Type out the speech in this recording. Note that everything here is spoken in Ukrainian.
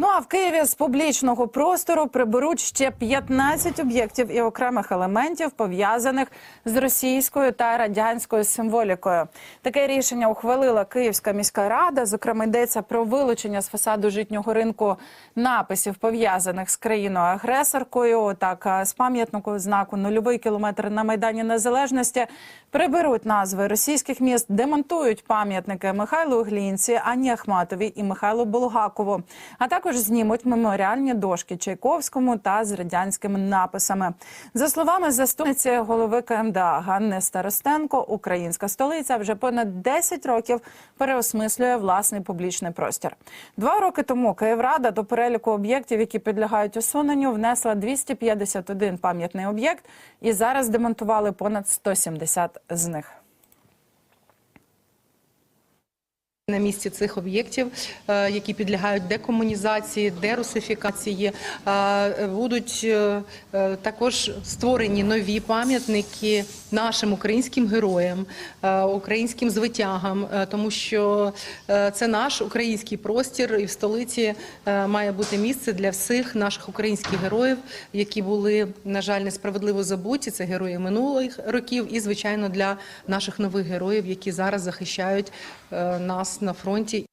Ну а в Києві з публічного простору приберуть ще 15 об'єктів і окремих елементів, пов'язаних з російською та радянською символікою. Таке рішення ухвалила Київська міська рада. Зокрема, йдеться про вилучення з фасаду житнього ринку написів, пов'язаних з країною агресоркою. Так з пам'ятнику знаку нульовий кілометр на майдані Незалежності приберуть назви російських міст, демонтують пам'ятники Михайлу Глінці, Ані Ахматовій і Михайлу Булгакову. А також знімуть меморіальні дошки Чайковському та з радянськими написами. За словами заступниці голови КМДА Ганни Старостенко, українська столиця вже понад 10 років переосмислює власний публічний простір. Два роки тому Київрада до переліку об'єктів, які підлягають усуненню, внесла 251 пам'ятний об'єкт, і зараз демонтували понад 170 з них. На місці цих об'єктів, е, які підлягають декомунізації, дерусифікації, е, будуть е, також створені нові пам'ятники нашим українським героям, е, українським звитягам, е, тому що е, це наш український простір, і в столиці має бути місце для всіх наших українських героїв, які були, на жаль, несправедливо забуті. Це герої минулих років, і звичайно для наших нових героїв, які зараз захищають нас на фронті.